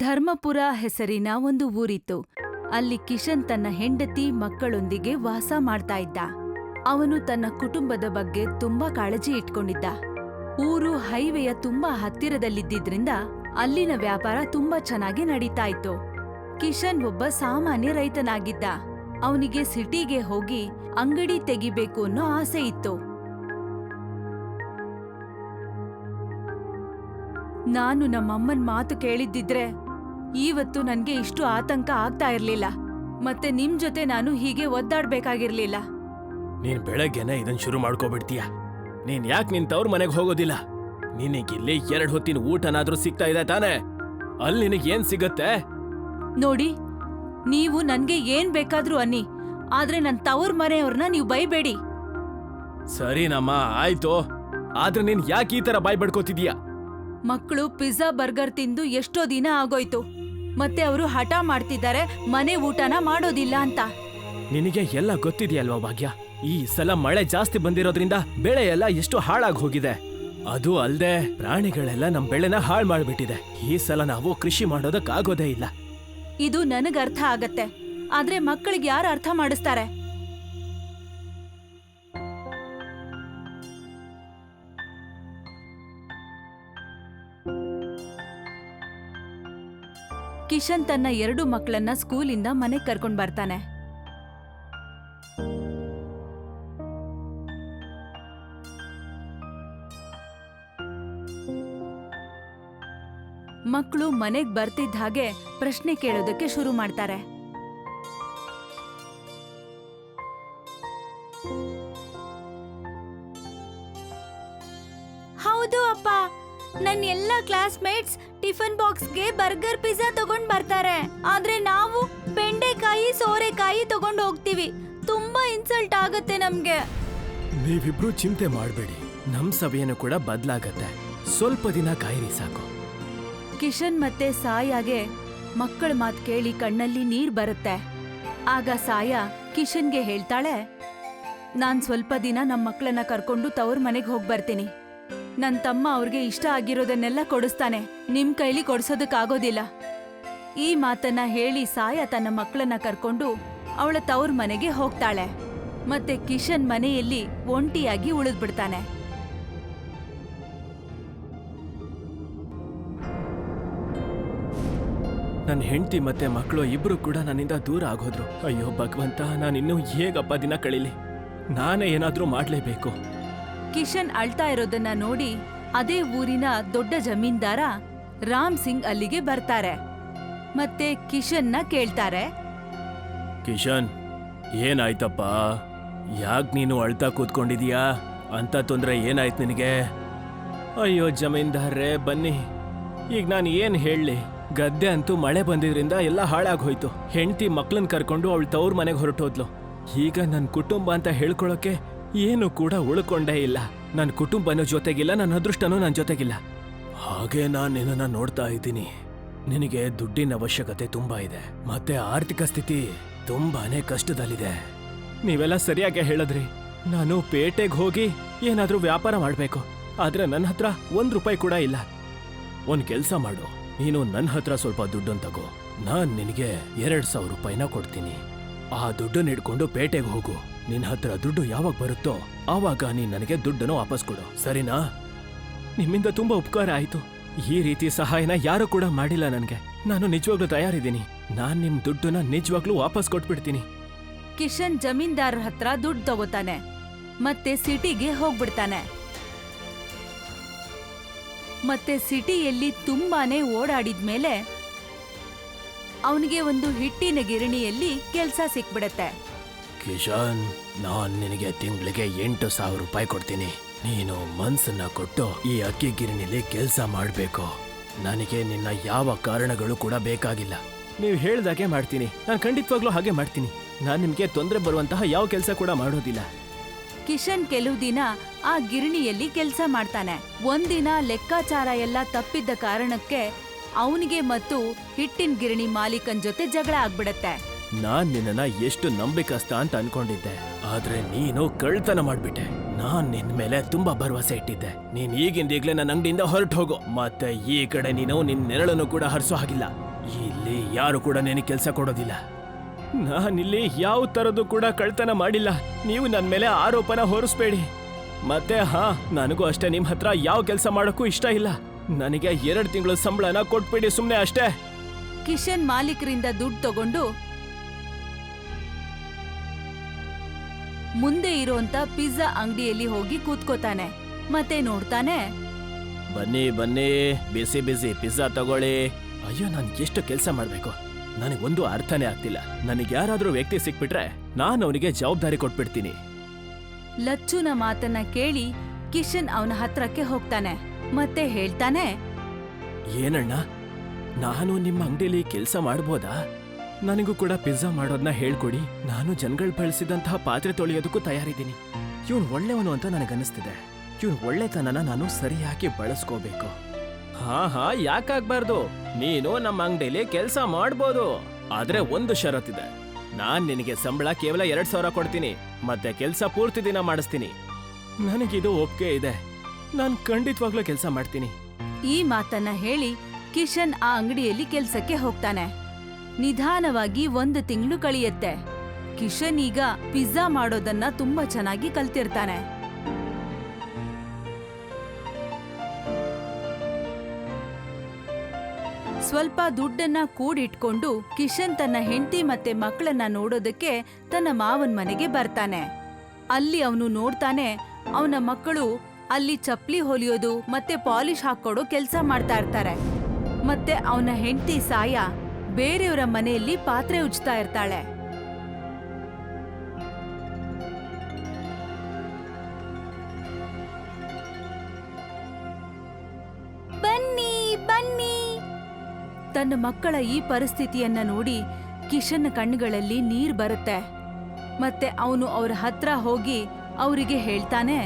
ಧರ್ಮಪುರ ಹೆಸರಿನ ಒಂದು ಊರಿತ್ತು. ಅಲ್ಲಿ ಕಿಶನ್ ತನ್ನ ಹೆಂಡತಿ ಮಕ್ಕಳೊಂದಿಗೆ ವಾಸ ಮಾಡ್ತಾ ಇದ್ದ. ಅವನು ತನ್ನ ಕುಟುಂಬದ ಬಗ್ಗೆ ತುಂಬಾ ಕಾಳಜಿ ಇಟ್ಕೊಂಡಿದ್ದ. ಊರು ಹೈವೇಯ ತುಂಬಾ ಹತ್ತಿರದಲ್ಲಿದ್ದಿದ್ರಿಂದ ಅಲ್ಲಿನ ವ್ಯಾಪಾರ ತುಂಬಾ ಚೆನ್ನಾಗಿ ನಡೀತಾ ಇತ್ತು. ಕಿಶನ್ ಒಬ್ಬ ಸಾಮಾನ್ಯ ರೈತನಾಗಿದ್ದ. ಅವನಿಗೆ ಸಿಟಿಗೆ ಹೋಗಿ ಅಂಗಡಿ ತೆಗಿಬೇಕು ಅನ್ನೋ ಆಸೆ ಇತ್ತು. ನಾನು ನಮ್ಮಮ್ಮನ್ ಮಾತು ಕೇಳಿದ್ದಿದ್ರೆ ಇವತ್ತು ನನ್ಗೆ ಇಷ್ಟು ಆತಂಕ ಆಗ್ತಾ ಇರ್ಲಿಲ್ಲ. ಮತ್ತೆ ನಿಮ್ ಜೊತೆ ನಾನು ಹೀಗೆ ಒದ್ದಾಡ್ಬೇಕಾಗಿರ್ಲಿಲ್ಲ. ನೀನ್ ಬೆಳಗ್ಗೆನೆ ಇದನ್ ಶುರು ಮಾಡ್ಕೋಬಿಡ್ತೀಯ. ನೀನ್ ಯಾಕೆ ನಿನ್ ತವ್ರ ಮನೆಗೆ ಹೋಗೋದಿಲ್ಲ? ನಿನಗಿಲ್ಲಿ ಎರಡ್ ಹೊತ್ತಿನ ಊಟನಾದ್ರೂ ಸಿಗ್ತಾ ಇದೆ ತಾನೇ? ಅಲ್ಲಿ ನಿನಗ್ ಏನ್ ಸಿಗತ್ತೆ? ನೋಡಿ ನೀವು ನನ್ಗೆ ಏನ್ ಬೇಕಾದ್ರೂ ಅನ್ನಿ ಆದ್ರೆ ನನ್ ತವ್ರ ಮನೆಯವ್ರನ್ನ ನೀವು ಬೈಬೇಡಿ. ಸರಿನಮ್ಮ ಆಯ್ತು. ಆದ್ರೆ ನೀನ್ ಯಾಕೆ ಈ ತರ ಬಾಯ್ ಬಡ್ಕೋತಿದೀಯ ಮಕ್ಕಳು ಪಿಜ್ಜಾ ಬರ್ಗರ್ ತಿಂದು ಎಷ್ಟೋ ದಿನ ಆಗೋಯ್ತು. ಮತ್ತೆ ಅವರು ಹಠ ಮಾಡ್ತಿದ್ದಾರೆ ಮನೆ ಊಟನ ಮಾಡೋದಿಲ್ಲ ಅಂತ. ನಿನಗೆ ಎಲ್ಲ ಗೊತ್ತಿದೆಯಲ್ವಾ ಭಾಗ್ಯ? ಈ ಸಲ ಮಳೆ ಜಾಸ್ತಿ ಬಂದಿರೋದ್ರಿಂದ ಬೆಳೆ ಎಲ್ಲ ಎಷ್ಟು ಹಾಳಾಗಿ ಹೋಗಿದೆ. ಅದು ಅಲ್ದೆ ಪ್ರಾಣಿಗಳೆಲ್ಲ ನಮ್ ಬೆಳೆನ ಹಾಳು ಮಾಡ್ಬಿಟ್ಟಿದೆ. ಈ ಸಲ ನಾವು ಕೃಷಿ ಮಾಡೋದಕ್ಕಾಗೋದೇ ಇಲ್ಲ. ಇದು ನನಗ್ ಅರ್ಥ ಆಗತ್ತೆ. ಆದ್ರೆ ಮಕ್ಕಳಿಗೆ ಯಾರು ಅರ್ಥ ಮಾಡಿಸ್ತಾರೆ? ಕಿಶನ್ ತನ್ನ ಎರಡು ಮಕ್ಕಳನ್ನ ಸ್ಕೂಲಿಂದ ಮನೆಗ್ ಕರ್ಕೊಂಡ್ ಬರ್ತಾನೆ. ಮಕ್ಕಳು ಮನೆಗ್ ಬರ್ತಿದ್ದ ಹಾಗೆ ಪ್ರಶ್ನೆ ಕೇಳೋದಕ್ಕೆ ಶುರು ಮಾಡ್ತಾರೆ. ಹೌದು ಅಪ್ಪ ನನ್ನ ಎಲ್ಲ ಕ್ಲಾಸ್ಮೇಟ್ಸ್ ಟಿಫನ್ ಬಾಕ್ಸ್ಗೆ ಬರ್ಗರ್ ಪಿಜ್ಜಾ ತಗೊಂಡ್ ಬರ್ತಾರೆ. ಆದ್ರೆ ನಾವು ಬೆಂಡೆಕಾಯಿ ಸೋರೆಕಾಯಿ ತಗೊಂಡ್ ಹೋಗ್ತೀವಿ. ತುಂಬಾ ಇನ್ಸಲ್ಟ್ ಆಗುತ್ತೆ ನಮ್ಗೆ. ನೀವಿಬ್ರು ಚಿಂತೆ ಮಾಡಬೇಡಿ. ನಮ್ ಸಭೆಯನ್ನು ಕೂಡ ಬದಲಾಗತ್ತೆ. ಸ್ವಲ್ಪ ದಿನ ಕಾಯಿರಿ ಸಾಕು. ಕಿಶನ್ ಮತ್ತೆ ಸಾಯಾಗೆ ಮಕ್ಕಳ ಮಾತ್ ಕೇಳಿ ಕಣ್ಣಲ್ಲಿ ನೀರ್ ಬರುತ್ತೆ. ಆಗ ಸಾಯ ಕಿಶನ್ಗೆ ಹೇಳ್ತಾಳೆ ನಾನ್ ಸ್ವಲ್ಪ ದಿನ ನಮ್ಮ ಮಕ್ಕಳನ್ನ ಕರ್ಕೊಂಡು ತವ್ರ ಮನೆಗೆ ಹೋಗ್ ಬರ್ತೀನಿ ನನ್ ತಮ್ಮ ಅವ್ರಿಗೆ ಇಷ್ಟ ಆಗಿರೋದನ್ನೆಲ್ಲ ಕೊಡಿಸ್ತಾನೆ. ನಿಮ್ ಕೈಲಿ ಕೊಡ್ಸೋದಕ್ಕಾಗೋದಿಲ್ಲ. ಈ ಮಾತನ್ನ ಹೇಳಿ ಸಾಯ ತನ್ನ ಮಕ್ಕಳನ್ನ ಕರ್ಕೊಂಡು ಅವಳ ತವ್ರ ಮನೆಗೆ ಹೋಗ್ತಾಳೆ. ಮತ್ತೆ ಕಿಶನ್ ಮನೆಯಲ್ಲಿ ಒಂಟಿಯಾಗಿ ಉಳಿದ್ಬಿಡ್ತಾನೆ. ನನ್ನ ಹೆಂಡತಿ ಮತ್ತೆ ಮಕ್ಕಳು ಇಬ್ರು ಕೂಡ ನನ್ನಿಂದ ದೂರ ಆಗೋದ್ರು. ಅಯ್ಯೋ ಭಗವಂತ, ನಾನಿನ್ನೂ ಹೇಗಪ್ಪ ದಿನ ಕಳೀಲಿ? ನಾನೇ ಏನಾದರೂ ಮಾಡ್ಲೇಬೇಕು. ಕಿಶನ್ ಅಳ್ತಾ ಇರೋದನ್ನ ನೋಡಿ ಅದೇ ಊರಿನ ದೊಡ್ಡ ಜಮೀನ್ದಾರ ರಾಮ್ ಸಿಂಗ್ ಅಲ್ಲಿಗೆ ಬರ್ತಾರೆ. ಮತ್ತೆ ಕಿಶನ್ನ ಕೇಳ್ತಾರೆ. ಕಿಶನ್, ಏನಾಯ್ತಪ್ಪ? ಯಾಕ್ ನೀನು ಅಳ್ತಾ ಕೂತ್ಕೊಂಡಿದೀಯಾ? ಅಂತ ತೊಂದ್ರೆ ಏನಾಯ್ತು ನಿನಗೆ? ಅಯ್ಯೋ ಜಮೀನ್ದಾರ್ರೆ, ಬನ್ನಿ. ಈಗ ನಾನು ಏನು ಹೇಳಲಿ? ಗದ್ದೆ ಅಂತೂ ಮಳೆ ಬಂದಿದ್ರಿಂದ ಎಲ್ಲ ಹಾಳಾಗೋಯ್ತು ಹೆಂಡತಿ ಮಕ್ಳನ್ನ ಕರ್ಕೊಂಡು ಅವಳು ತವ್ರ ಮನೆಗೆ ಹೊರಟೋದ್ಲು. ಈಗ ನನ್ನ ಕುಟುಂಬ ಅಂತ ಹೇಳ್ಕೊಳಕ್ಕೆ ಏನು ಕೂಡ ಉಳ್ಕೊಂಡೇ ಇಲ್ಲ. ನನ್ನ ಕುಟುಂಬನೂ ಜೊತೆಗಿಲ್ಲ ನನ್ನ ಅದೃಷ್ಟನೂ ನನ್ನ ಜೊತೆಗಿಲ್ಲ. ಹಾಗೆ ನಾನು ನಿನ್ನನ್ನ ನೋಡ್ತಾ ಇದ್ದೀನಿ. ನಿನಗೆ ದುಡ್ಡಿನ ಅವಶ್ಯಕತೆ ತುಂಬಾ ಇದೆ. ಮತ್ತೆ ಆರ್ಥಿಕ ಸ್ಥಿತಿ ತುಂಬಾನೇ ಕಷ್ಟದಲ್ಲಿದೆ. ನೀವೆಲ್ಲ ಸರಿಯಾಗಿ ಹೇಳದ್ರಿ. ನಾನು ಪೇಟೆಗೆ ಹೋಗಿ ಏನಾದರೂ ವ್ಯಾಪಾರ ಮಾಡಬೇಕು. ಆದ್ರೆ ನನ್ನ ಹತ್ರ ಒಂದ್ ರೂಪಾಯಿ ಕೂಡ ಇಲ್ಲ. ಒಂದ್ ಕೆಲಸ ಮಾಡು. ನೀನು ನನ್ನ ಹತ್ರ ಸ್ವಲ್ಪ ದುಡ್ಡನ್ನು ತಗೋ. ನಾನ್ ನಿನಗೆ ಎರಡ್ ಸಾವಿರ ರೂಪಾಯಿನ ಕೊಡ್ತೀನಿ. ಆ ದುಡ್ಡನ್ನ ಹಿಡ್ಕೊಂಡು ಪೇಟೆಗೆ ಹೋಗು. ನಿನ್ ಹತ್ರ ದುಡ್ಡು ಯಾವಾಗ ಬರುತ್ತೋ ಆವಾಗ ನೀನ್ ನನಗೆ ದುಡ್ಡನ್ನು ವಾಪಸ್ ಕೊಡು, ಸರಿನಾ? ನಿಮ್ಮಿಂದ ತುಂಬಾ ಉಪಕಾರ ಆಯ್ತು. ಈ ರೀತಿ ಸಹಾಯನ ಯಾರು ಕೂಡ ಮಾಡಿಲ್ಲ ನನಗೆ. ನಾನು ನಿಜವಾಗ್ಲೂ ತಯಾರಿದ್ದೀನಿ. ನಾನು ನಿಮ್ ದುಡ್ಡನ್ನ ನಿಜವಾಗ್ಲೂ ವಾಪಸ್ ಕೊಟ್ಬಿಡ್ತೀನಿ. ಕಿಶನ್ ಜಮೀನ್ದಾರ ಹತ್ರ ದುಡ್ಡು ತಗೋತಾನೆ. ಮತ್ತೆ ಸಿಟಿಗೆ ಹೋಗ್ಬಿಡ್ತಾನೆ. ಮತ್ತೆ ಸಿಟಿಯಲ್ಲಿ ತುಂಬಾನೇ ಓಡಾಡಿದ್ಮೇಲೆ ಅವನಿಗೆ ಒಂದು ಹಿಟ್ಟಿನ ಗಿರಣಿಯಲ್ಲಿ ಕೆಲಸ ಸಿಕ್ಬಿಡತ್ತೆ. ಕಿಶನ್ ನಾನು ನಿನಗೆ ತಿಂಗಳಿಗೆ ಎಂಟು ಸಾವಿರ ರೂಪಾಯಿ ಕೊಡ್ತೀನಿ. ನೀನು ಮನ್ಸನ್ನ ಕೊಟ್ಟು ಈ ಅಕ್ಕಿ ಗಿರಣಿಲಿ ಕೆಲಸ ಮಾಡಬೇಕು. ನನಗೆ ನಿನ್ನ ಯಾವ ಕಾರಣಗಳು ಕೂಡ ಬೇಕಾಗಿಲ್ಲ. ನೀವು ಹೇಳ್ದಾಗೆ ಮಾಡ್ತೀನಿ. ನಾನು ಖಂಡಿತವಾಗ್ಲೂ ಹಾಗೆ ಮಾಡ್ತೀನಿ. ನಾನು ನಿಮಗೆ ತೊಂದರೆ ಬರುವಂತಹ ಯಾವ ಕೆಲಸ ಕೂಡ ಮಾಡೋದಿಲ್ಲ. ಕಿಶನ್ ಕೆಲವು ದಿನ ಆ ಗಿರಣಿಯಲ್ಲಿ ಕೆಲಸ ಮಾಡ್ತಾನೆ. ಒಂದಿನ ಲೆಕ್ಕಾಚಾರ ಎಲ್ಲ ತಪ್ಪಿದ್ದ ಕಾರಣಕ್ಕೆ ಅವನಿಗೆ ಮತ್ತು ಹಿಟ್ಟಿನ ಗಿರಣಿ ಮಾಲೀಕನ್ ಜೊತೆ ಜಗಳ ಆಗ್ಬಿಡತ್ತೆ. ನಾನ್ ನಿನ್ನ ಎಷ್ಟು ನಂಬಿಕಸ್ತ ಅಂತ ಅನ್ಕೊಂಡಿದ್ದೆ. ಆದ್ರೆ ನೀನು ಕಳ್ತನ ಮಾಡ್ಬಿಟ್ಟೆ. ನಾನ್ ನಿನ್ ಮೇಲೆ ತುಂಬಾ ಭರವಸೆ ಇಟ್ಟಿದ್ದೆ. ನೀನ್ ಈಗಿಂದ ಈಗ್ಲೇ ನನ್ನ ಅಂಗಡಿಯಿಂದ ಹೊರಟು ಹೋಗು. ಮತ್ತೆ ಈ ಕಡೆ ನೀನು ನಿನ್ ನೆರಳನ್ನು ಕೂಡ ಹರಿಸೋ ಹಾಗಿಲ್ಲ. ಇಲ್ಲಿ ಯಾರು ಕೂಡ ನಿನಗೆ ಕೆಲಸ ಕೊಡೋದಿಲ್ಲ. ನಾನಿಲ್ಲಿ ಯಾವ ತರದ್ದು ಕೂಡ ಕಳ್ತನ ಮಾಡಿಲ್ಲ. ನೀವು ನನ್ನ ಮೇಲೆ ಆರೋಪನ ಹೊರಿಸ್ಬೇಡಿ. ಮತ್ತೆ ಹಾ, ನನಗೂ ಅಷ್ಟೇ ನಿಮ್ಮ ಹತ್ರ ಯಾವ ಕೆಲಸ ಮಾಡೋಕ್ಕೂ ಇಷ್ಟ ಇಲ್ಲ. ನನಗೆ ಎರಡು ತಿಂಗಳು ಸಂಬಳನ ಕೊಟ್ಬಿಡಿ ಸುಮ್ಮನೆ ಅಷ್ಟೇ. ಕಿಶನ್ ಮಾಲೀಕರಿಂದ ದುಡ್ಡು ತಗೊಂಡು ಮುಂದೆ ಇರುವಂತ ಪಿಜ್ಜಾ ಅಂಗಡಿಯಲ್ಲಿ ಹೋಗಿ ಕೂತ್ಕೋತಾನೆ. ಮತ್ತೆ ನೋಡ್ತಾನೆ. ಬನ್ನಿ ಬನ್ನಿ ಬಿಸಿ ಬಿಸಿ ಪಿಜ್ಜಾ ತಗೊಳ್ಳಿ. ಅಯ್ಯೋ ನಾನು ಎಷ್ಟು ಕೆಲಸ ಮಾಡಬೇಕು? ಒಂದು ಅರ್ಥನೇ ಆಗ್ತಿಲ್ಲ. ನನಗೆ ಯಾರಾದ್ರೂ ವ್ಯಕ್ತಿ ಸಿಕ್ಬಿಟ್ರೆ ನಾನು ಅವನಿಗೆ ಜವಾಬ್ದಾರಿ ಕೊಟ್ಬಿಡ್ತೀನಿ. ಲಚ್ಚುನ ಮಾತನ್ನ ಕೇಳಿ ಕಿಶನ್ ಅವನ ಹತ್ರಕ್ಕೆ ಹೋಗ್ತಾನೆ. ಮತ್ತೆ ಹೇಳ್ತಾನೆ. ಏನಣ್ಣ? ನಾನು ನಿಮ್ಮ ಅಂಗಡಿಲಿ ಕೆಲಸ ಮಾಡ್ಬೋದಾ? ನನಗೂ ಕೂಡ ಪಿಜ್ಜಾ ಮಾಡೋದನ್ನ ಹೇಳ್ಕೊಡಿ. ನಾನು ಜನಗಳು ಬಳಸಿದಂತಹ ಪಾತ್ರೆ ತೊಳೆಯೋದಕ್ಕೂ ತಯಾರಿದ್ದೀನಿ. ಇವನು ಒಳ್ಳೆಯವನು ಅಂತ ನನಗನ್ನಿಸ್ತಿದೆ. ಇವನು ಒಳ್ಳೆತನನ ನಾನು ಸರಿಯಾಗಿ ಬಳಸ್ಕೋಬೇಕು. ಹಾ ಹಾ, ಯಾಕಾಗ್ಬಾರ್ದು? ನೀನು ನಮ್ಮ ಅಂಗಡಿಲಿ ಕೆಲಸ ಮಾಡ್ಬೋದು. ಆದ್ರೆ ಒಂದು ಷರತ್ತಿದೆ. ನಾನ್ ನಿನಗೆ ಸಂಬಳ ಕೇವಲ ಎರಡ್ ಸಾವಿರ ಕೊಡ್ತೀನಿ. ಮತ್ತೆ ಕೆಲಸ ಪೂರ್ತಿ ದಿನ ಮಾಡಿಸ್ತೀನಿ. ನನಗಿದು ಒಪ್ಪಿಗೆ ಇದೆ. ನಾನು ಖಂಡಿತವಾಗ್ಲೂ ಕೆಲಸ ಮಾಡ್ತೀನಿ. ಈ ಮಾತನ್ನ ಹೇಳಿ ಕಿಶನ್ ಆ ಅಂಗಡಿಯಲ್ಲಿ ಕೆಲಸಕ್ಕೆ ಹೋಗ್ತಾನೆ. ನಿಧಾನವಾಗಿ ಒಂದು ತಿಂಗಳು ಕಳೆಯುತ್ತೆ. ಕಿಶನ್ ಈಗ ಪಿಜ್ಜಾ ಮಾಡೋದನ್ನ ತುಂಬಾ ಚೆನ್ನಾಗಿ ಕಲ್ತಿರ್ತಾನೆ. ಸ್ವಲ್ಪ ದುಡ್ಡನ್ನ ಕೂಡಿಟ್ಕೊಂಡು ಕಿಶನ್ ತನ್ನ ಹೆಂಡತಿ ಮತ್ತೆ ಮಕ್ಕಳನ್ನ ನೋಡೋದಕ್ಕೆ ತನ್ನ ಮಾವನ ಮನೆಗೆ ಬರ್ತಾನೆ. ಅಲ್ಲಿ ಅವನು ನೋಡ್ತಾನೆ, ಅವನ ಮಕ್ಕಳು ಅಲ್ಲಿ ಚಪ್ಪಲಿ ಹೊಲಿಯೋದು ಮತ್ತೆ ಪಾಲಿಶ್ ಹಾಕೊಡೋ ಕೆಲಸ ಮಾಡ್ತಾ ಇರ್ತಾರೆ. ಮತ್ತೆ ಅವನ ಹೆಂಡತಿ ಸಾಯ ಬೇರೆಯವರ ಮನೆಯಲ್ಲಿ ಪಾತ್ರೆ ಉಜ್ತಾ ಇರ್ತಾಳೆ. ಬನ್ನಿ ಬನ್ನಿ. ತನ್ನ ಮಕ್ಕಳ ಈ ಪರಿಸ್ಥಿತಿಯನ್ನ ನೋಡಿ ಕಿಶನ್ ಕಣ್ಣುಗಳಲ್ಲಿ ನೀರ್ ಬರುತ್ತೆ. ಮತ್ತೆ ಅವನು ಅವ್ರ ಹತ್ರ ಹೋಗಿ ಅವರಿಗೆ ಹೇಳ್ತಾನೆ.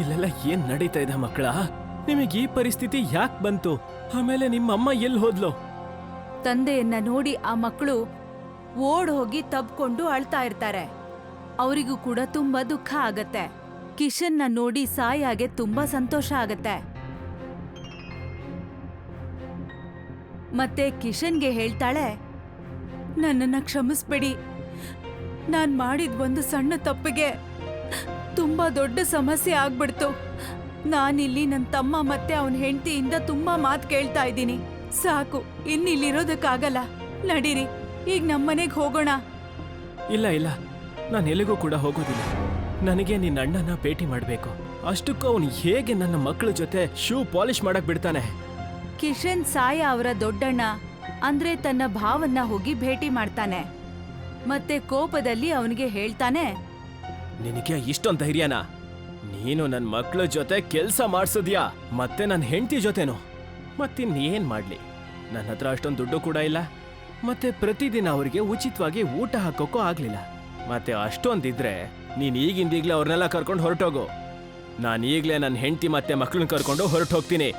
ಇಲ್ಲೆಲ್ಲ ಏನ್ ನಡೀತಾ ಇದೆ ಮಕ್ಕಳ? ನಿಮಗೆ ಈ ಪರಿಸ್ಥಿತಿ ಯಾಕೆ ಬಂತು? ಆಮೇಲೆ ನಿಮ್ಮಮ್ಮ ಎಲ್ಲಿ ಹೋದ್ಲು? ತಂದೆಯನ್ನ ನೋಡಿ ಆ ಮಕ್ಕಳು ಓಡ್ ಹೋಗಿ ತಬ್ಕೊಂಡು ಅಳ್ತಾ ಇರ್ತಾರೆ. ಅವರಿಗೂ ಕೂಡ ತುಂಬಾ ದುಃಖ ಆಗತ್ತೆ. ಕಿಶನ್ನ ನೋಡಿ ಸಾಯಾಗೆ ತುಂಬಾ ಸಂತೋಷ ಆಗತ್ತೆ. ಮತ್ತೆ ಕಿಶನ್ಗೆ ಹೇಳ್ತಾಳೆ, ನನ್ನನ್ನ ಕ್ಷಮಿಸ್ಬೇಡಿ. ನಾನು ಮಾಡಿದ ಒಂದು ಸಣ್ಣ ತಪ್ಪಿಗೆ ತುಂಬಾ ದೊಡ್ಡ ಸಮಸ್ಯೆ ಆಗ್ಬಿಡ್ತು. ನಾನಿಲ್ಲಿ ನನ್ನ ತಮ್ಮ ಮತ್ತೆ ಅವನ ಹೆಂಡತಿಯಿಂದ ತುಂಬಾ ಮಾತು ಕೇಳ್ತಾ ಇದ್ದೀನಿ. ಸಾಕು ಇನ್ನಿಲ್ಲಿರೋದಕ್ಕಾಗಲ್ಲ. ನಡೀರಿ ಈಗ ನಮ್ಮನೆಗೆ ಹೋಗೋಣ. ಇಲ್ಲ ಇಲ್ಲ. ನಾನು ಎಲ್ಲಿಗೂ ಕೂಡ ಹೋಗೋದಿಲ್ಲ. ನನಗೆ ನಿನ್ನ ಅಣ್ಣನ ಭೇಟಿ ಮಾಡಬೇಕು. ಅಷ್ಟಕ್ಕೂ ಅವನು ಹೇಗೆ ನನ್ನ ಮಕ್ಕಳ ಜೊತೆ ಶೂ ಪಾಲಿಶ್ ಮಾಡಕ್ ಬಿಡ್ತಾನೆ? ಕಿಶನ್ ಸಾಯ ಅವರ ದೊಡ್ಡಣ್ಣ ಅಂದ್ರೆ ತನ್ನ ಭಾವನ್ನ ಹೋಗಿ ಭೇಟಿ ಮಾಡ್ತಾನೆ. ಮತ್ತೆ ಕೋಪದಲ್ಲಿ ಅವನಿಗೆ ಹೇಳ್ತಾನೆ ನಿನಗೆ ಇಷ್ಟೊಂದು ಧೈರ್ಯನಾ? ನೀನು ನನ್ನ ಮಕ್ಕಳ ಜೊತೆ ಕೆಲಸ ಮಾಡಿಸಿದ್ಯಾ? ಮತ್ತೆ ನನ್ನ ಹೆಂಡತಿ ಜೊತೆನು? ಮತ್ತಿನ್ನೇನ್ ಮಾಡ್ಲಿ? ನನ್ನ ಹತ್ರ ಅಷ್ಟೊಂದು ದುಡ್ಡು ಕೂಡ ಇಲ್ಲ. ಮತ್ತೆ ಪ್ರತಿದಿನ ಅವರಿಗೆ ಉಚಿತವಾಗಿ ಊಟ ಹಾಕೋಕ್ಕೂ ಆಗ್ಲಿಲ್ಲ. ಮತ್ತೆ ಅಷ್ಟೊಂದಿದ್ರೆ ನೀನ್ ಈಗಿಂದೀಗ್ಲೇ ಅವ್ರನ್ನೆಲ್ಲ ಕರ್ಕೊಂಡು ಹೊರಟೋಗು. ನಾನು ಈಗಲೇ ನನ್ನ ಹೆಂಡತಿ ಮತ್ತೆ ಮಕ್ಕಳನ್ನ ಕರ್ಕೊಂಡು ಹೊರಟು ಹೋಗ್ತೀನಿ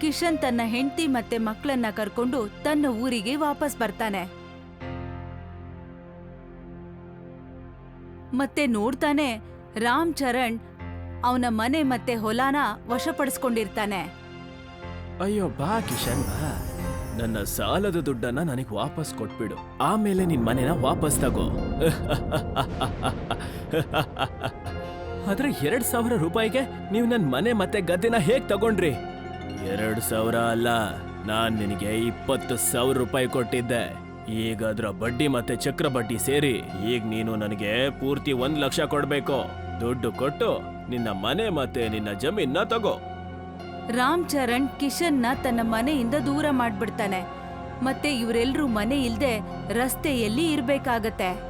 ಕಿಶನ್ ತನ್ನ ಹೆಂಡತಿ ಮತ್ತೆ ಮಕ್ಕಳನ್ನ ಕರ್ಕೊಂಡು ತನ್ನ ಊರಿಗೆ ವಾಪಸ್ ಬರ್ತಾನೆ. ಮತ್ತೆ ನೋಡ್ತಾನೆ ರಾಮ್ ಚರಣ್ ಅವನ ಮನೆ ಮತ್ತೆ ಹೊಲಾನ ವಶಪಡಿಸ್ಕೊಂಡಿರ್ತಾನೆ. ಅಯ್ಯೋ, ಬಾ ಕಿಶನ್, ಬಾ. ನನ್ನ ಸಾಲದ ದುಡ್ಡನ್ನ ನನಗೆ ವಾಪಸ್ ಕೊಟ್ಬಿಡು. ಆಮೇಲೆ ನಿನ್ ಮನೆನ ವಾಪಸ್ ತಗೋ. ಆದ್ರೆ ಎರಡ್ ಸಾವಿರ ರೂಪಾಯಿಗೆ ನೀವು ನನ್ನ ಮನೆ ಮತ್ತೆ ಗದ್ದೆನ ಹೇಗ್ ತಗೊಂಡ್ರಿ? ಎರಡ್ ಸಾವಿರ ಅಲ್ಲ, ನಾನ್ ನಿನಗೆ ಇಪ್ಪತ್ತು ಸಾವಿರ ರೂಪಾಯಿ ಕೊಟ್ಟಿದ್ದೆ. ಈಗ ಅದ್ರ ಬಡ್ಡಿ ಮತ್ತೆ ಚಕ್ರ ಬಡ್ಡಿ ಸೇರಿ ಈಗ ನೀನು ನನಗೆ ಪೂರ್ತಿ ಒಂದ್ ಲಕ್ಷ ಕೊಡ್ಬೇಕು. ದುಡ್ಡು ಕೊಟ್ಟು ನಿನ್ನ ಮನೆ ಮತ್ತೆ ನಿನ್ನ ಜಮೀನ್ನ ತಗೋ. ರಾಮ್ ಚರಣ್ ಕಿಶನ್ನ ತನ್ನ ಮನೆಯಿಂದ ದೂರ ಮಾಡ್ಬಿಡ್ತಾನೆ. ಮತ್ತೆ ಇವರೆಲ್ಲರೂ ಮನೆ ಇಲ್ದೆ ರಸ್ತೆಯಲ್ಲಿ ಇರ್ಬೇಕಾಗತ್ತೆ.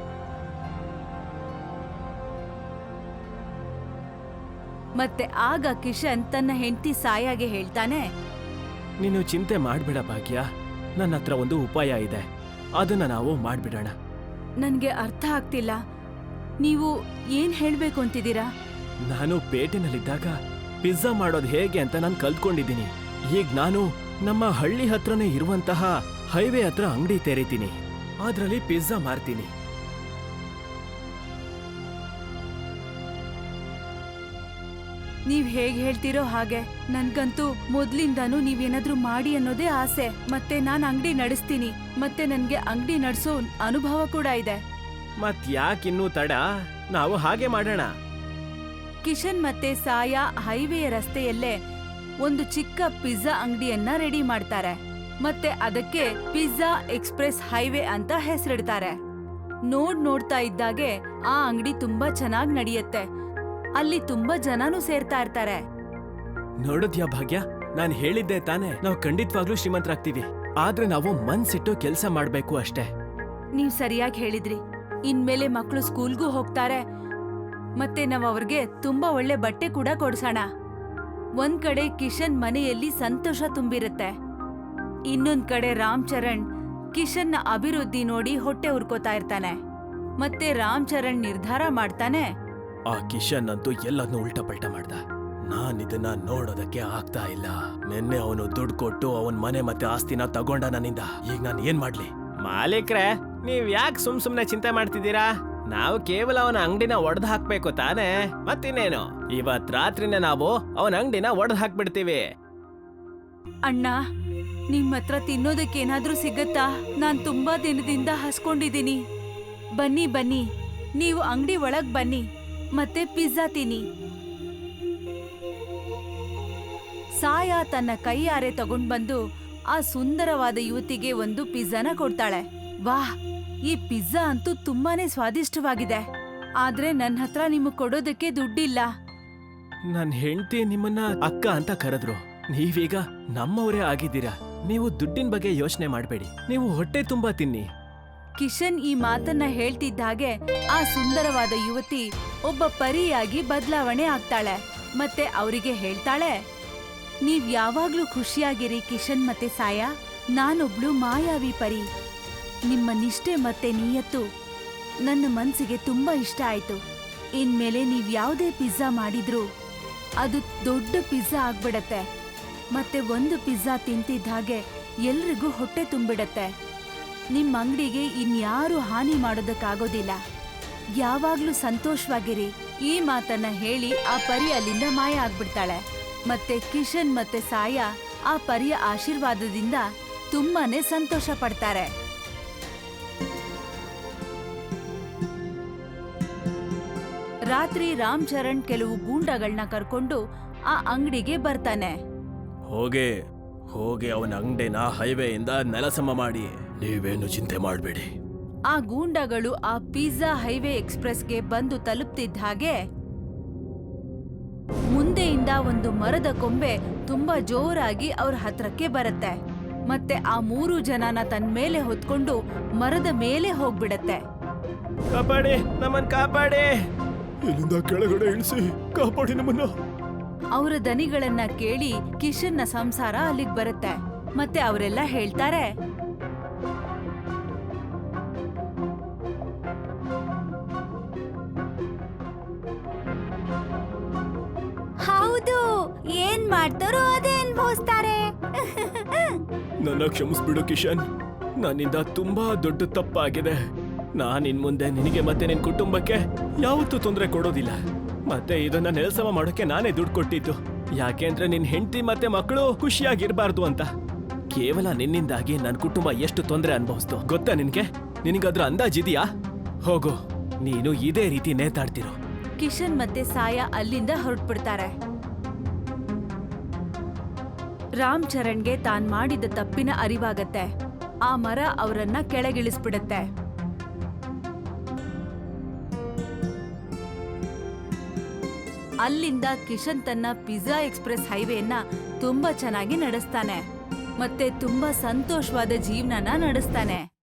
ಮತ್ತೆ ಆಗ ಕಿಶನ್ ತನ್ನ ಹೆಂಡತಿ ಸಾಯಾಗೆ ಹೇಳ್ತಾನೆ. ನೀನು ಚಿಂತೆ ಮಾಡ್ಬೇಡ ಭಾಗ್ಯ. ನನ್ನ ಹತ್ರ ಒಂದು ಉಪಾಯ ಇದೆ. ಅದನ್ನ ನಾವು ಮಾಡ್ಬಿಡೋಣ. ನನ್ಗೆ ಅರ್ಥ ಆಗ್ತಿಲ್ಲ. ನೀವು ಏನ್ ಹೇಳ್ಬೇಕು ಅಂತಿದ್ದೀರಾ? ನಾನು ಪೇಟೆನಲ್ಲಿದ್ದಾಗ ಪಿಜ್ಜಾ ಮಾಡೋದು ಹೇಗೆ ಅಂತ ನಾನು ಕಲ್ತ್ಕೊಂಡಿದ್ದೀನಿ. ಈಗ ನಾನು ನಮ್ಮ ಹಳ್ಳಿ ಹತ್ರನೇ ಇರುವಂತಹ ಹೈವೇ ಹತ್ರ ಅಂಗಡಿ ತೆರಿತೀನಿ. ಅದರಲ್ಲಿ ಪಿಜ್ಜಾ ಮಾರ್ತೀನಿ. ನೀವ್ ಹೇಗ್ ಹೇಳ್ತಿರೋ ಹಾಗೆ. ನನ್ಗಂತೂ ಮೊದ್ಲಿಂದಾನು ನೀವೇನಾದ್ರೂ ಮಾಡಿ ಅನ್ನೋದೇ ಆಸೆ. ಮತ್ತೆ ನಾನ್ ಅಂಗಡಿ ನಡೆಸ್ತೀನಿ. ಮತ್ತೆ ನನ್ಗೆ ಅಂಗಡಿ ನಡೆಸೋ ಅನುಭವ ಕೂಡ ಇದೆ. ಮತ್ ಯಾಕಿನ್ನೂ ತಡ? ನಾವು ಹಾಗೆ ಮಾಡೋಣ. ಕಿಶನ್ ಮತ್ತೆ ಸಾಯಾ ಹೈವೇ ರಸ್ತೆಯಲ್ಲೇ ಒಂದು ಚಿಕ್ಕ ಪಿಜ್ಜಾ ಅಂಗಡಿಯನ್ನ ರೆಡಿ ಮಾಡ್ತಾರೆ. ಮತ್ತೆ ಅದಕ್ಕೆ ಪಿಜ್ಜಾ ಎಕ್ಸ್ಪ್ರೆಸ್ ಹೈವೇ ಅಂತ ಹೆಸರಿಡ್ತಾರೆ. ನೋಡ್ ನೋಡ್ತಾ ಇದ್ದಾಗೆ ಆ ಅಂಗಡಿ ತುಂಬಾ ಚೆನ್ನಾಗ್ ನಡೆಯುತ್ತೆ. ಅಲ್ಲಿ ತುಂಬಾ ಜನನೂ ಸೇರ್ತಾ ಇರ್ತಾರೆ. ನೋಡುದ್ಯಾ ಭಾಗ್ಯ? ನಾನ್ ಹೇಳಿದ್ದೆ ತಾನೇ ನಾವು ಖಂಡಿತವಾಗ್ಲೂ ಶ್ರೀಮಂತರಾಗ್ತೀವಿ. ಆದ್ರೆ ನಾವು ಮನ್ಸಿಟ್ಟು ಕೆಲಸ ಮಾಡ್ಬೇಕು ಅಷ್ಟೇ. ನೀವ್ ಸರಿಯಾಗಿ ಹೇಳಿದ್ರಿ. ಇನ್ಮೇಲೆ ಮಕ್ಕಳು ಸ್ಕೂಲ್ಗೂ ಹೋಗ್ತಾರೆ. ಮತ್ತೆ ನಾವ್ ಅವ್ರಿಗೆ ತುಂಬಾ ಒಳ್ಳೆ ಬಟ್ಟೆ ಕೂಡ ಕೊಡ್ಸೋಣ. ಒಂದ್ ಕಡೆ ಕಿಶನ್ ಮನೆಯಲ್ಲಿ ಸಂತೋಷ ತುಂಬಿರುತ್ತೆ. ಇನ್ನೊಂದ್ ಕಡೆ ರಾಮ್ ಚರಣ್ ಕಿಶನ್ನ ಅಭಿವೃದ್ಧಿ ನೋಡಿ ಹೊಟ್ಟೆ ಉರ್ಕೋತಾ ಇರ್ತಾನೆ. ಮತ್ತೆ ರಾಮ್ ಚರಣ್ ನಿರ್ಧಾರ ಮಾಡ್ತಾನೆ. ಆ ಕಿಶನ್ ಅಂತೂ ಎಲ್ಲದನ್ನೂ ಉಲ್ಟಾ ಪಲ್ಟ ಮಾಡ್ದ. ನಾನ್ ಇದನ್ನ ನೋಡೋದಕ್ಕೆ ಆಗ್ತಾ ಇಲ್ಲ. ನಿನ್ನೆ ಅವನು ದುಡ್ಡು ಕೊಟ್ಟು ಅವನ್ ಮನೆ ಮತ್ತೆ ಆಸ್ತಿನ ತಗೊಂಡ ನನ್ನಿಂದ. ಈಗ ನಾನು ಏನ್ ಮಾಡ್ಲಿ? ಮಾಲೀಕ್ರೆ ನೀವ್ ಯಾಕೆ ಸುಮ್ ಸುಮ್ನೆ ಚಿಂತೆ ಮಾಡ್ತಿದ್ದೀರಾ? ನಾವು ಕೇವಲ ಅವನ ಅಂಗಡಿನ ಒಡೆದು ಹಾಕ್ಬೇಕು ತಾನೇ. ಮತ್ತಿನ್ನೇನು? ಇವತ್ ರಾತ್ರಿನೇ ನಾವು ಅವನ ಅಂಗಡಿನ ಒಡೆದು ಹಾಕ್ಬಿಡ್ತೀವಿ. ಅಣ್ಣ ನಿಮ್ಮ ಹತ್ರ ತಿನ್ನೋದಕ್ಕೇನಾದ್ರೂ ಸಿಗತ್ತಾ? ನಾನ್ ತುಂಬಾ ದಿನದಿಂದ ಹಸ್ಕೊಂಡಿದ್ದೀನಿ. ಬನ್ನಿ ಬನ್ನಿ. ನೀವು ಅಂಗಡಿ ಒಳಗ್ ಬನ್ನಿ. ಮತ್ತೆ ಪಿಜ್ಜಾ ತಿನ್ನಿ. ಸಾಯ ತನ್ನ ಕೈಯಾರೆ ತಗೊಂಡ್ ಬಂದು ಆ ಸುಂದರವಾದ ಯುವತಿಗೆ ಒಂದು ಪಿಜ್ಜಾನ ಕೊಡ್ತಾಳೆ. ವಾಹ್, ಈ ಪಿಜ್ಜಾ ಅಂತೂ ತುಂಬಾನೇ ಸ್ವಾದಿಷ್ಟವಾಗಿದೆ. ಆದ್ರೆ ನನ್ನ ಹತ್ರ ನಿಮಗ್ ಕೊಡೋದಕ್ಕೆ ದುಡ್ಡಿಲ್ಲ. ನನ್ ಹೆಂಡತಿ ನಿಮ್ಮನ್ನ ಅಕ್ಕ ಅಂತ ಕರೆದ್ರು. ನೀವೀಗ ನಮ್ಮವರೇ ಆಗಿದ್ದೀರಾ? ನೀವು ದುಡ್ಡಿನ ಬಗ್ಗೆ ಯೋಚನೆ ಮಾಡಬೇಡಿ. ನೀವು ಹೊಟ್ಟೆ ತುಂಬಾ ತಿನ್ನಿ. ಕಿಶನ್ ಈ ಮಾತನ್ನ ಹೇಳ್ತಿದ್ದಾಗೆ ಆ ಸುಂದರವಾದ ಯುವತಿ ಒಬ್ಬ ಪರಿಯಾಗಿ ಬದಲಾವಣೆ ಆಗ್ತಾಳೆ. ಮತ್ತೆ ಅವರಿಗೆ ಹೇಳ್ತಾಳೆ, ನೀವ್ ಯಾವಾಗ್ಲೂ ಖುಷಿಯಾಗಿರಿ ಕಿಶನ್ ಮತ್ತೆ ಸಾಯ, ನಾನೊಬ್ಳು ಮಾಯಾವಿ ಪರಿ. ನಿಮ್ಮ ನಿಷ್ಠೆ ಮತ್ತೆ ನಿಯತ್ತು ನನ್ನ ಮನ್ಸಿಗೆ ತುಂಬಾ ಇಷ್ಟ ಆಯ್ತು. ಇನ್ಮೇಲೆ ನೀವ್ ಯಾವುದೇ ಪಿಜ್ಜಾ ಮಾಡಿದ್ರು ಅದು ದೊಡ್ಡ ಪಿಜ್ಜಾ ಆಗ್ಬಿಡತ್ತೆ. ಮತ್ತೆ ಒಂದು ಪಿಜ್ಜಾ ತಿಂತಿದ್ದ ಹಾಗೆ ಎಲ್ರಿಗೂ ಹೊಟ್ಟೆ ತುಂಬಿಡತ್ತೆ. ನಿಮ್ ಅಂಗಡಿಗೆ ಇನ್ಯಾರು ಹಾನಿ ಮಾಡೋದಕ್ಕಾಗೋದಿಲ್ಲ. ಯಾವಾಗ್ಲೂ ಸಂತೋಷವಾಗಿರಿ. ಈ ಮಾತನ್ನ ಹೇಳಿ ಆ ಪರಿ ಅಲ್ಲಿಂದ ಮಾಯ ಆಗ್ಬಿಡ್ತಾಳೆ. ಮತ್ತೆ ಕಿಶನ್ ಮತ್ತೆ ಸಾಯ ಆ ಪರಿಯ ಆಶೀರ್ವಾದದಿಂದ ತುಂಬಾನೇ ಸಂತೋಷ ಪಡ್ತಾರೆ. ರಾತ್ರಿ ರಾಮ್ ಚರಣ್ ಕೆಲವು ಗೂಂಡಗಳನ್ನ ಕರ್ಕೊಂಡು ಆ ಅಂಗಡಿಗೆ ಬರ್ತಾನೆ. ಹೋಗೆ, ಹೋಗಿ ಅವನ ಅಂಗಡಿನ ಹೈವೇಯಿಂದ ನೆಲಸಮ ಮಾಡಿ. ನೀವೇನು ಚಿಂತೆ ಮಾಡಬೇಡಿ. ಆ ಗೂಂಡಗಳು ಆ ಪಿಜ್ಜಾ ಹೈವೇ ಎಕ್ಸ್ಪ್ರೆಸ್ಗೆ ಬಂದು ತಲುಪ್ತಿದ್ದ ಹಾಗೆ ಮುಂದೆಯಿಂದ ಒಂದು ಮರದ ಕೊಂಬೆ ತುಂಬಾ ಜೋರಾಗಿ ಅವ್ರ ಹತ್ರಕ್ಕೆ ಬರುತ್ತೆ. ಮತ್ತೆ ಆ ಮೂರು ಜನನ ತನ್ ಮೇಲೆ ಹೊತ್ಕೊಂಡು ಮರದ ಮೇಲೆ ಹೋಗ್ಬಿಡತ್ತೆ. ಕಾಪಾಡಿ ನಮ್ಮನ್ ಕಾಪಾಡಿ. ಇಲ್ಲಿಂದ ಕೆಳಗಡೆ ಇಳಿಸಿ ಕಾಪಾಡಿ ನಮ್ಮನ್ನ. ಅವರ ದನಿಗಳನ್ನ ಕೇಳಿ ಕಿಶನ್ನ ಸಂಸಾರ ಅಲ್ಲಿಗೆ ಬರುತ್ತೆ. ಮತ್ತೆ ಅವರೆಲ್ಲ ಹೇಳ್ತಾರೆ ಮಾಡ್ತಾರೋ ಅದೇ ಅನ್ಭವಿಸ್ತಾರೆ. ನನ್ನ ಕ್ಷಮಿಸ್ಬಿಡು ಕಿಶನ್. ನನ್ನಿಂದ ತುಂಬಾ ದೊಡ್ಡ ತಪ್ಪಾಗಿದೆ. ನಾನ್ ಇನ್ ಮುಂದೆ ನಿನಗೆ ಮತ್ತೆ ನಿನ್ ಕುಟುಂಬಕ್ಕೆ ಯಾವತ್ತೂ ತೊಂದರೆ ಕೊಡೋದಿಲ್ಲ. ಮತ್ತೆ ಇದನ್ನ ನೆಲಸಮ ಮಾಡೋಕೆ ನಾನೇ ದುಡ್ಡು ಕೊಟ್ಟಿದ್ದು. ಯಾಕೆಂದ್ರೆ ನಿನ್ ಹೆಂಡತಿ ಮತ್ತೆ ಮಕ್ಕಳು ಖುಷಿಯಾಗಿರ್ಬಾರ್ದು ಅಂತ. ಕೇವಲ ನಿನ್ನಿಂದಾಗಿ ನನ್ನ ಕುಟುಂಬ ಎಷ್ಟು ತೊಂದರೆ ಅನುಭವಿಸ್ತು ಗೊತ್ತಾ ನಿನ್ಗೆ? ನಿನಗದ್ರ ಅಂದಾಜಿದೆಯಾ ಹೋಗು ನೀನು ಇದೇ ರೀತಿ ನೇತಾಡ್ತಿರೋ. ಕಿಶನ್ ಮತ್ತೆ ಸಾಯಾ ಅಲ್ಲಿಂದ ಹೊರಟ್ಬಿಡ್ತಾರೆ. ರಾಮ್ ಚರಣ್ಗೆ ತಾನ್ ಮಾಡಿದ ತಪ್ಪಿನ ಅರಿವಾಗತ್ತೆ. ಆ ಮರ ಅವರನ್ನ ಕೆಳಗಿಳಿಸ್ಬಿಡತ್ತೆ. ಅಲ್ಲಿಂದ ಕಿಶನ್ ತನ್ನ ಪಿಜ್ಜಾ ಎಕ್ಸ್ಪ್ರೆಸ್ ಹೈವೇನ ತುಂಬಾ ಚೆನ್ನಾಗಿ ನಡೆಸ್ತಾನೆ. ಮತ್ತೆ ತುಂಬಾ ಸಂತೋಷವಾದ ಜೀವನನ ನಡೆಸ್ತಾನೆ.